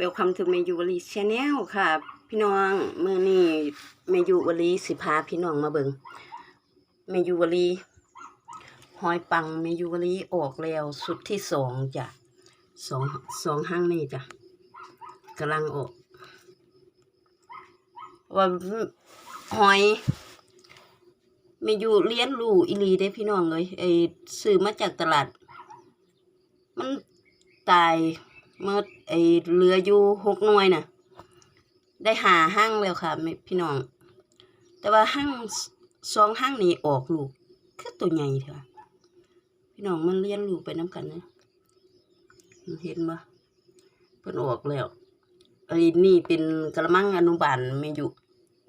Welcome to เมยูวลีชาแนลค่ะ พี่น้องเมื้อนี้เมยูวลีสิพาพี่น้องมาเบิงเมยูวลีหอยปังเมยูวลีออกแล้วสุดที่สองจ้ะสองสองห้างนี่จ้ะกำลังออก ว่าหอยเมยูเลี้ยนรูอีหลีได้พี่น้องเลยไอซื้อมาจากตลาด มันตาย เมื่อไอเรืออยู่หกหน่วยน่ะ ได้หาห้างแล้วค่ะพี่น้อง แต่ว่าห้างสองห้างนี้ออกลูกคือตัวใหญ่เถอะพี่น้องมันเลี้ยนลูกไปน้ำกันนะเห็นปะเพิ่นออกแล้วไอ้นี่เป็นกระมังอนุบาลไม่อยู่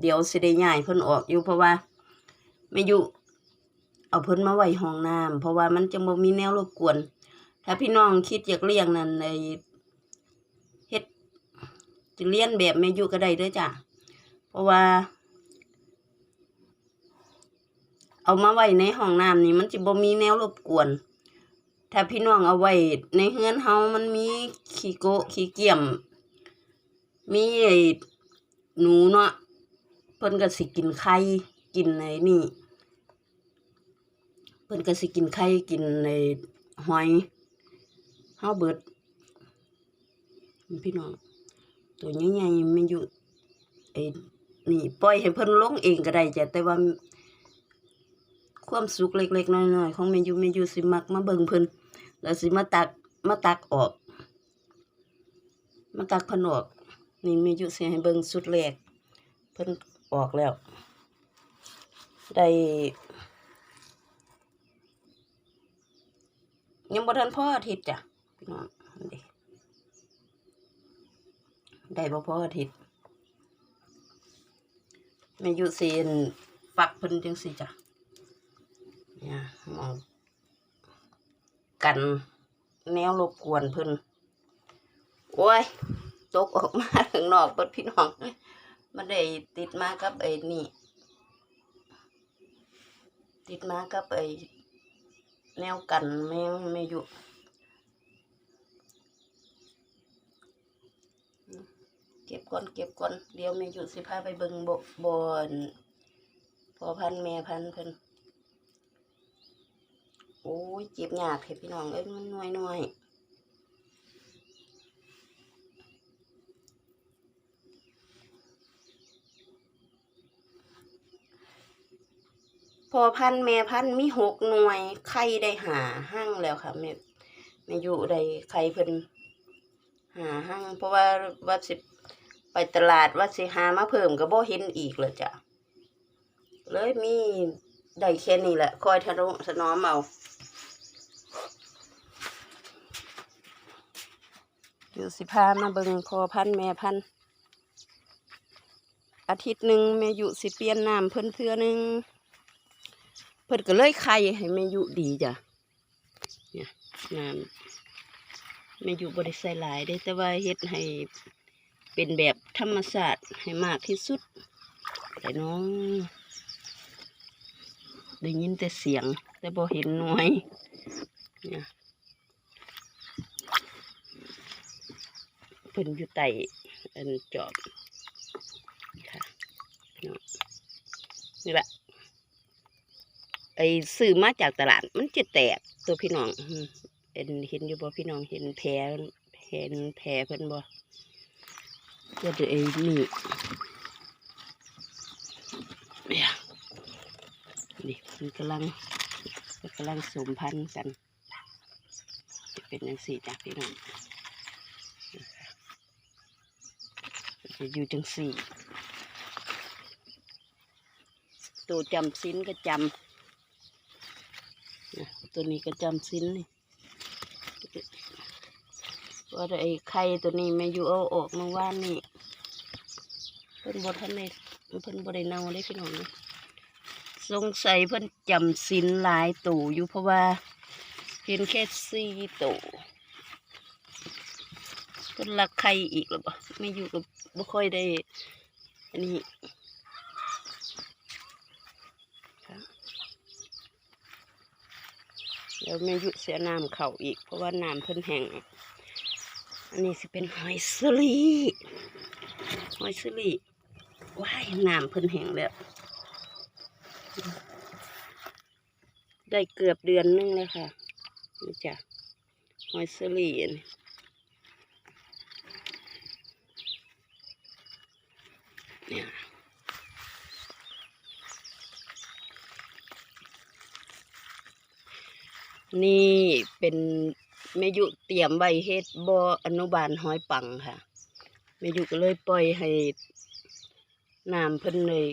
เดี๋ยวสิได้ย้ายเพิ่นออกอยู่เพราะว่าไม่อยู่เอาเพิ่นมาไว้ห้องน้ำเพราะว่ามันจะบ่มีแนวรบกวน ถ้าพี่น้องคิดอยากเลี้ยงนั่นใน จะเลี้ยนแบบแม่ยู่ก็ได้เด้อจ้ะ เพราะว่า เอามาไว้ในห้องน้ำนี่มันจะบ่มีแนวรบกวน ถ้าพี่น้องเอาไว้ในเฮือนเฮามันมีขี้โกะขี้เกี่ยม มีไอ้หนูเนาะเพิ่นก็สิกินไข่กินไอ้นี่ เพิ่นก็สิกินไข่กินไอ้หอยเฮาเบิดพี่น้อง ตัวใหญ่ๆมันอยู่ไอ้นี่ปล่อยให้เพิ่นลงเองก็ได้จ้ะแต่ว่า ความสุขเล็กๆน้อยๆของแม่อยู่แม่อยู่สิมักมาเบิ่งเพิ่นแล้วสิมาตักมาตักออก มาตักเพิ่นออก นี่แม่อยู่สิให้เบิ่งสุดแรกเพิ่นออกแล้ว ได้ยังบ่ทันพ่ออาทิตย์จ้ะพี่น้องนี่ ได้บ่พออาทิตย์แม่อยู่สิอั่นปักเพิ่นจังซี่จ้ะเนี่ยมองกันแนวรบกวนเพิ่นโอ้ยตกออกมาข้างนอกเปิดพี่น้องมันได้ติดมากับไอ้นี่ ติดมากับไอ้แนวกันแมงไม่อยู่ เก็บก่อนเก็บก่อนเดี๋ยวไม่อยู่สิพาไปเบิ่งบบบอนพอพันแม่พันเพิ่นโอ้ยเจ็บหยากเห็พี่น้องเอ้ยมันน้อยน้อยพอพันแม่พันมีหกหน่วยไข่ได้หาห้างแล้วค่ะแม่แม่อยู่ได้ไข่เพิ่นหาห้างเพราะว่าว่าสิบ ไปตลาดว่าสิหามาเพิ่มก็บ่เห็นอีกเลยจ้ะ เลยมีได้แค่นี้แหละ คอยทะนุถนอมเอาอยู่สิพามาเบิงพอพันแม่พัน อาทิตย์หนึ่งแม่อยู่สิเปลี่ยนน้ำเพิ่นเทือหนึง เพิ่นก็เลยไข่ให้แม่อยู่ดีจ้ะ เนี่ยน้ำแม่อยู่บริใส่หลายได้แต่ว่าเฮ็ดให้ เป็นแบบธรรมชาสติให้มากที่สุดแต่น้องได้ยินแต่เสียง แต่บ่เห็นหน่วยเนี่ยเพิ่นอยู่ใต้อันจอบค่ะนี่แหละไอ้ซื้อมาจากตลาดมันจะแตกตัวพี่น้องเห็นเห็นอยู่บ่พี่น้องเห็นแผลเห็นแผลเพิ่นบ่ ก็เดี๋ยวไอ้นี่เนี่ยนี่มันกำลังมันกำลังสมพันธุ์กัน จะเป็นจังสี่จ้ะพี่น้องจะอยู่จังสี่ ตัวจำสิ้นก็จำตัวนี้ก็จำสิ้นนี่ว่าไอ้ไข่ตัวนี้ไม่อยู่เอาออกเมื่อวานนี่ พิ่นบดท่านในเพิ่นบดได้เน่าเลยพี่น้องนะสงสัยเพิ่นจำสินหลายตัวอยู่เพราะว่าเห็นแค่สี่ตัวเพิ่นลักไข่อีกหรือเปล่าไม่อยู่กับบ่ค่อยได้ อันนี้ค่ะเดี๋ยวแม่ยุเสียน้ำเข่าอีก เพราะว่าน้ำเพิ่นแห้งอันนี้สิเป็นหอยสลีหอยสลี ว้ายน้ำเพิ่นแห้งแล้ว ได้เกือบเดือนนึงแล้วค่ะนี่จ้ะหอยสลีนนี้เนี่ยนี่เป็นเมยุเตรียมไว้เฮ็ดบ่ออนุบาลหอยปังค่ะเมยุก็เลยปล่อยให้ น้ำเพิ่นเลย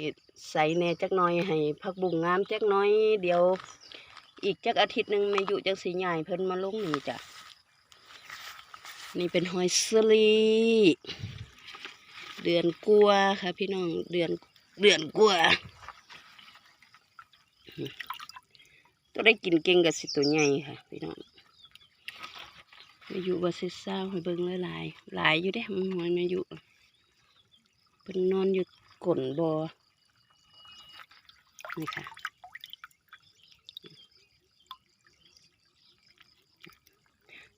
ใสแน่จักน้อยให้ผักบุ้งงามจักน้อย เดี๋ยว อีกจักอาทิตย์หนึ่งเมยุจักสีใหญ่เพิ่นมาลงนี่จ้ะนี่เป็นหอยสลีเดือนกัวค่ะพี่น้องเดือนเดือนกัวตัวได้กินเก่งกับสิตัวใหญ่ค่ะพี่น้องมาอยู่ว่าสิเศร้าให้เบิ่งหลายหลายอยู่เด้มันหอยมาอยู่เพิ่นนอนอยู่ ก้นบอนี่ค่ะ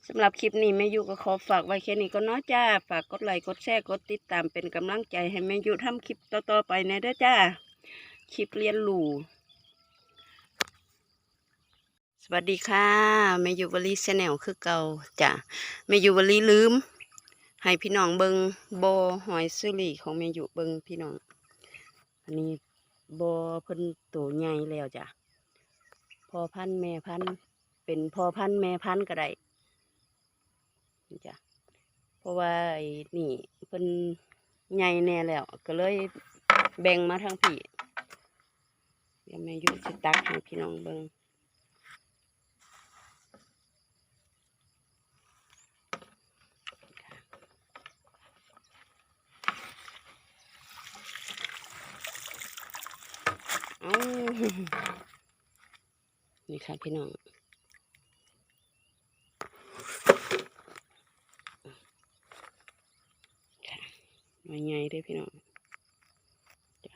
สำหรับคลิปนี้แม่ยุก็ขอฝากไว้แค่นี้ก็นาะจ้า ฝากกดไลค์กดแชร์กดติดตามเป็นกำลังใจให้แม่ยุทำคลิปต่อๆไปนะเด้อจ้า คลิปเรียนรูสวัสดีค่ะแม่ยุวลีแชนแนลคือเก่าจ้ะแม่ยุวลีลืม ให้พี่น้องเบิงโบหอยสุรีของแม่ยุเบิงพี่น้อง อันนี้บอเพิ่นโตใหญ่แล้วจ้ะพอพันแม่พันเป็นพอพันแม่พันก็ได้จ้ะเพราะว่าไอ้นี่เป็นใหญ่แน่แล้ว ก็เลยแบ่งมาทางพี่เดี๋ยวแม่ยุสิตักให้พี่น้องเบิ่ง นี่ค่ะพี่น้องค่ะมาใหญ่เด้พี่น้องจ้ะ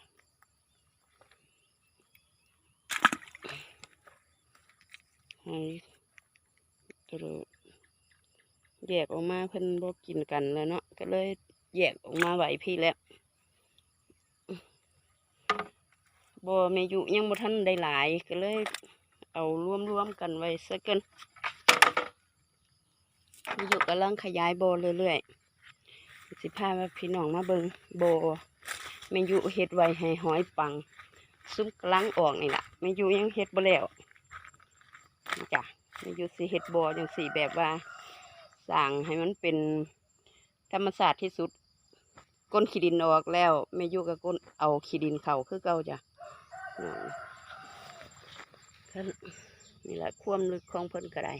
ให้เลยแยกออกมาเพิ่นบ่กินกันแล้วเนาะก็เลยแยกออกมาไหวพี่แล้ว บ่แม่ยุยังบ่ทันได้หลายก็เลย เอารวมๆกันไว้ซะเกินแม่ยุกำลังขยายบ่อเรื่อยๆสิพามาพี่น้องมาเบิงโบเมนยูเฮ็ดไว้ให้หอยปัง ซุ้มกลังออกนี่แหละเมนยูยังเฮ็ดบ่แล้วจ้ะเมนยูสิเฮ็ดบ่จังสี่แบบว่าสร้างให้มันเป็นธรรมศาสตร์ที่สุดก้นขี้ดินออกแล้วเมนยูก็ก้นเอาขี้ดินเข้าคือเก่าจ้ะ น้องนี่แหละความลึกของเพิ่นก็ได้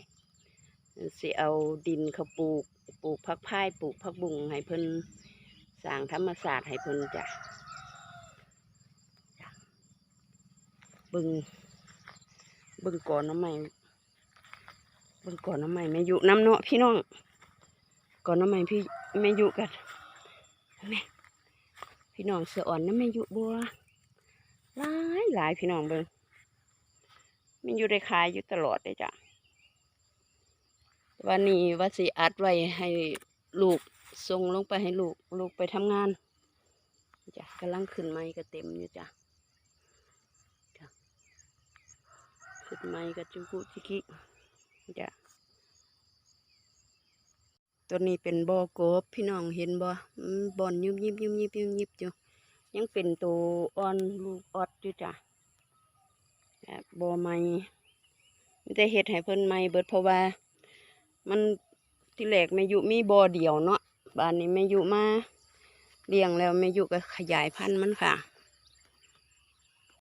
สิเอาดินเขาปลูก ปลูกผักพายปลูกผักบุ้งให้เพิ่นสร้างธรรมศาสตร์ให้เพิ่นจ้ะบึงบึงก่อนน้ำใหม่บึงก่อนน้ำใหม่แม่อยุน้ำเนาะพี่น้อง ก่อนน้ำใหม่พี่แม่อยุกันแม่พี่น้องเสืออ่อนน้ำแม่อยุบัว หลายหลายพี่น้องเบิ่งแม่ยุได้ขายอยู่ตลอดเลยจ้ะวันนี้ว่าสิอัดไว้ให้ลูกส่งลงไปให้ลูกลูกไปทำงานจ้ะกำลังขึ้นไม้ก็เต็มอยู่จ้ะจ้ะขึ้นไม้ก็จุกุจิกิจ้ะตัวนี้เป็นบ่อกบพี่น้องเห็นบ่อืมบอนยุบยิบยุบยิบยุบยิบอยู่ ยังเป็นตัวอ่อนลูกออดอยู่จ้ะแบบบ่อไม้มีแต่เห็ดให้เพิ่นไม่เบิดเพราะว่า มันที่แหลกไม่ยุมีบ่อเดียวเนาะบ้านนี้ไม่ยุมาเลี้ยงแล้วไม่ยุก็ขยายพันธุ์มันค่ะ